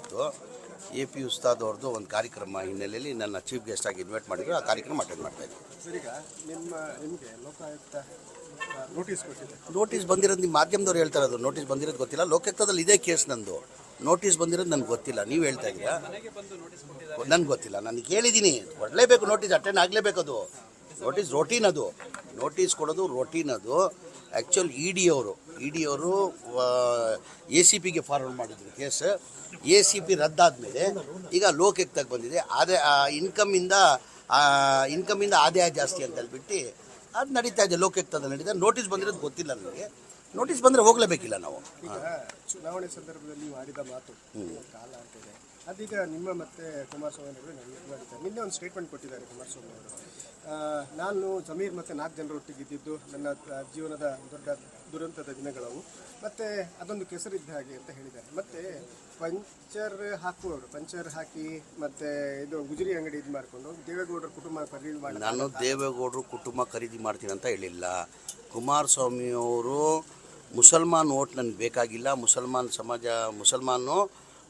ಇತ್ತು A P Ustad ಅವ್ರದ್ದು ಒಂದು ಕಾರ್ಯಕ್ರಮ ಹಿನ್ನೆಲೆಯಲ್ಲಿ ನನ್ನ ಚೀಫ್ ಗೆಸ್ಟ್ ಆಗಿ ಇನ್ವೈಟ್ ಮಾಡಿದ್ರು. ಆ ಕಾರ್ಯಕ್ರಮ ಅಟೆಂಡ್ ಮಾಡ್ತಾ ಇದ್ದೆ ಸರ್ ನಿಮ್ಮ ನಿಮಗೆ ಲೋಕಾಯುಕ್ತ ನೋಟಿಸ್ ಕೊಟ್ಟಿದೆ. ನೋಟಿಸ್ ಬಂದಿರೋದು ನಿಮ್ಮ ಮಾಧ್ಯಮದವ್ರು ಹೇಳ್ತಾರೆ ಅದು ನೋಟಿಸ್ ಬಂದಿರೋದು ಗೊತ್ತಿಲ್ಲ. ಲೋಕಾಯುಕ್ತದಲ್ಲಿ ಇದೇ ಕೇಸ್ ನಂದು. ನೋಟಿಸ್ ಬಂದಿರೋದು ನನಗೆ ಗೊತ್ತಿಲ್ಲ. ನೀವು ಹೇಳ್ತಾ ಇದ್ದೀರಾ? ನನಗೆ ಗೊತ್ತಿಲ್ಲ. ನಾನು ಕೇಳಿದ್ದೀನಿ. ಕೊಡಲೇಬೇಕು ನೋಟಿಸ್ ಅಟೆಂಡ್ ಆಗಲೇಬೇಕು ಅದು ನೋಟಿಸ್ ರೊಟೀನ್ ಅದು. ನೋಟಿಸ್ ಕೊಡೋದು ರೊಟೀನ್ ಅದು. ಆ್ಯಕ್ಚುಲ್ ಇ ಡಿ ಅವರು. ಇ ಡಿ ಅವರು ಎ ಸಿ ಪಿಗೆ ಫಾರ್ವರ್ಡ್ ಮಾಡಿದ್ರು ಕೇಸ್ ಎ ಸಿ ಪಿ ರದ್ದಾದಮೇಲೆ ಈಗ ಲೋಕಯುಕ್ತಕ್ಕೆ ಬಂದಿದೆ. ಅದೇ ಇನ್ಕಮಿಂದ ಇನ್ಕಮಿಂದ ಆದಾಯ ಜಾಸ್ತಿ ಅಂತ ಹೇಳ್ಬಿಟ್ಟು ಅದು ನಡೀತಾ ಇದೆ. ಲೋಕಾಯುಕ್ತದಲ್ಲಿ ನಡೀತಾ ನೋಟಿಸ್ ಬಂದಿರೋದು ಗೊತ್ತಿಲ್ಲ ನನಗೆ. ನೋಟಿಸ್ ಬಂದರೆ ಹೋಗಲೇಬೇಕಿಲ್ಲ ನಾವು. ಚುನಾವಣೆ ಸಂದರ್ಭದಲ್ಲಿ ಮಾಡಿದ ಆಡಿದ ಮಾತು ಕಾಲ ಅಂತಿದೆ ಅದೀಗ ನಿಮ್ಮ ಮತ್ತೆ ಕುಮಾರಸ್ವಾಮಿ ಅವರು ನಿನ್ನೆ ಒಂದು ಸ್ಟೇಟ್ಮೆಂಟ್ ಕೊಟ್ಟಿದ್ದಾರೆ ಕುಮಾರಸ್ವಾಮಿ ಅವರು. ನಾನು ಜಮೀರ್ ಮತ್ತು ನಾಲ್ಕು ಜನರೊಟ್ಟಿಗೆ ಇದ್ದಿದ್ದು ನನ್ನ ಜೀವನದ ದೊಡ್ಡ ದುರಂತದ ದಿನಗಳವು. ಮತ್ತು ಅದೊಂದು ಕೆಸರಿದ್ದ ಹಾಗೆ ಅಂತ ಹೇಳಿದ್ದಾರೆ. ಮತ್ತು ಪಂಚರ್ ಹಾಕುವವರು ಪಂಚರ್ ಹಾಕಿ ಮತ್ತು ಇದು ಗುಜರಿ ಅಂಗಡಿ ಇದು ಮಾಡಿಕೊಂಡು ದೇವೇಗೌಡರ ಕುಟುಂಬ ಖರೀದಿ ಮಾಡಿ ನಾನು ದೇವೇಗೌಡರು ಕುಟುಂಬ ಖರೀದಿ ಮಾಡ್ತೀನಿ ಅಂತ ಹೇಳಿಲ್ಲ. ಕುಮಾರಸ್ವಾಮಿಯವರು ಮುಸಲ್ಮಾನ್ ಓಟ್ ನನಗೆ ಬೇಕಾಗಿಲ್ಲ. ಮುಸಲ್ಮಾನ್ ಸಮಾಜ ಮುಸಲ್ಮಾನು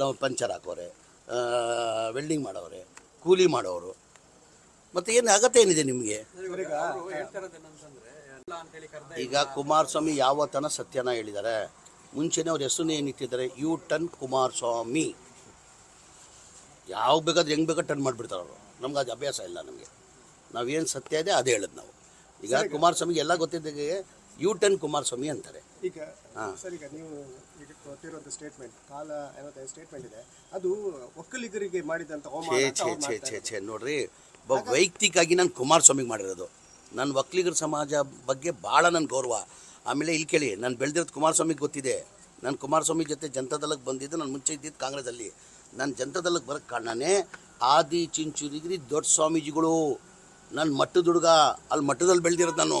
ನಾವು ಪಂಚರ್ ಹಾಕೋರೆ ವೆಲ್ಡಿಂಗ್ ಮಾಡೋರೆ ಕೂಲಿ ಮಾಡೋರು ಮತ್ತು ಏನು ಅಗತ್ಯ ಏನಿದೆ ನಿಮಗೆ? ಈಗ ಕುಮಾರಸ್ವಾಮಿ ಯಾವ ತನ ಸತ್ಯನ ಹೇಳಿದ್ದಾರೆ? ಮುಂಚೆನೇ ಅವ್ರ ಹೆಸರು ಏನಿಟ್ಟಿದ್ದಾರೆ? You ton Kumaraswamy. ಯಾವ ಬೇಕಾದ್ರೆ ಹೆಂಗೆ ಬೇಕಾದ್ರೆ ಟನ್ ಮಾಡಿಬಿಡ್ತಾರೆ ಅವರು. ನಮ್ಗೆ ಅದು ಅಭ್ಯಾಸ ಇಲ್ಲ ನಮಗೆ. ನಾವೇನು ಸತ್ಯ ಇದೆ ಅದೇ ಹೇಳೋದು ನಾವು. ಈಗ ಕುಮಾರಸ್ವಾಮಿಗೆ ಎಲ್ಲ ಗೊತ್ತಿದ್ದಾಗೆ ಯು ಟನ್ ಕುಮಾರಸ್ವಾಮಿ ಅಂತಾರೆ. ಈಗ ಸರ್ ಈಗ ನೀವು ಈಗ ಕೊಟ್ಟಿರುವಂಥ ಸ್ಟೇಟ್ಮೆಂಟ್ ಕಾಲ ಏನಂತ ಸ್ಟೇಟ್ಮೆಂಟ್ ಇದೆ. ಅದು ಒಕ್ಕಲಿಗರಿಗೆ ಮಾಡಿದಂತ ಅವಮಾನ ಛೇ ಛೇ ಛೇ ಛೇ ಛೇ ನೋಡ್ರಿ ಒಬ್ಬ ವೈಯಕ್ತಿಕವಾಗಿ ನಾನು ಕುಮಾರಸ್ವಾಮಿಗೆ ಮಾಡಿರೋದು. ನನ್ನ ಒಕ್ಕಲಿಗರ ಸಮಾಜ ಬಗ್ಗೆ ಭಾಳ ನನ್ನ ಗೌರವ. ಆಮೇಲೆ ಇಲ್ಲಿ ಕೇಳಿ ನಾನು ಬೆಳೆದಿರೋದು ಕುಮಾರಸ್ವಾಮಿಗೆ ಗೊತ್ತಿದೆ. ನಾನು ಕುಮಾರಸ್ವಾಮಿ ಜೊತೆ ಜನತಾದಳಕ್ಕೆ ಬಂದಿದ್ದು ನಾನು ಮುಂಚೆ ಇದ್ದಿದ್ದು ಕಾಂಗ್ರೆಸ್ಸಲ್ಲಿ. ನಾನು ಜನತಾದಳಕ್ಕೆ ಬರೋಕ್ಕೆ ಕಾರಣನೇ ಆದಿ ಚಿಂಚುರಿಗಿರಿ ದೊಡ್ಡ ಸ್ವಾಮೀಜಿಗಳು. ನನ್ನ ಮಟ್ಟದ ಹುಡುಗ ಅಲ್ಲಿ ಮಟ್ಟದಲ್ಲಿ ಬೆಳೆದಿರೋದು ನಾನು.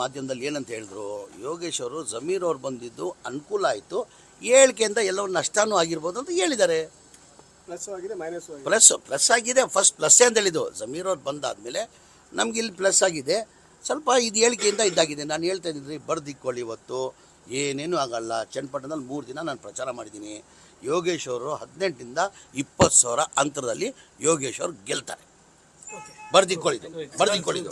ಮಾಧ್ಯಮದಲ್ಲಿ ಏನಂತ ಹೇಳಿದ್ರು ಯೋಗೇಶ್ ಅವರು ಜಮೀರ್ ಅವ್ರು ಬಂದಿದ್ದು ಅನುಕೂಲ ಆಯಿತು ಹೇಳಿಕೆಯಿಂದ ಎಲ್ಲವೂ ನಷ್ಟನೂ ಆಗಿರ್ಬೋದು ಅಂತ ಹೇಳಿದ್ದಾರೆ. ಪ್ಲಸ್ ಆಗಿದೆ ಮೈನಸ್ ಆಗಿದೆ. ಪ್ಲಸ್ ಪ್ಲಸ್ ಆಗಿದೆ ಫಸ್ಟ್ ಪ್ಲಸ್ ಅಂತ ಹೇಳಿದ್ದು. ಜಮೀರ್ ಅವ್ರು ಬಂದಾದ್ಮೇಲೆ ನಮ್ಗೆ ಇಲ್ಲಿ ಪ್ಲಸ್ ಆಗಿದೆ. ಸ್ವಲ್ಪ ಇದು ಹೇಳಿಕೆಯಿಂದ ಇದ್ದಾಗಿದೆ ನಾನು ಹೇಳ್ತಾ ಇದ್ದೀನಿ ಬರ್ದಿಕ್ಕೊಳ್ಳಿ ಇವತ್ತು. ಏನೇನು ಆಗಲ್ಲ. ಚನ್ನಪಟ್ಟಣದಲ್ಲಿ ಮೂರು ದಿನ ನಾನು ಪ್ರಚಾರ ಮಾಡಿದ್ದೀನಿ. ಯೋಗೇಶ್ ಅವರು ಹದಿನೆಂಟರಿಂದ ಇಪ್ಪತ್ತು ಸಾವಿರ ಅಂತರದಲ್ಲಿ ಯೋಗೇಶ್ ಅವರು ಗೆಲ್ತಾರೆ. ಬರ್ದಿಕ್ಕೊಳ್ಳಿದ್ದು ಬರ್ದಿಕ್ಕೊಳ್ಳಿದ್ದು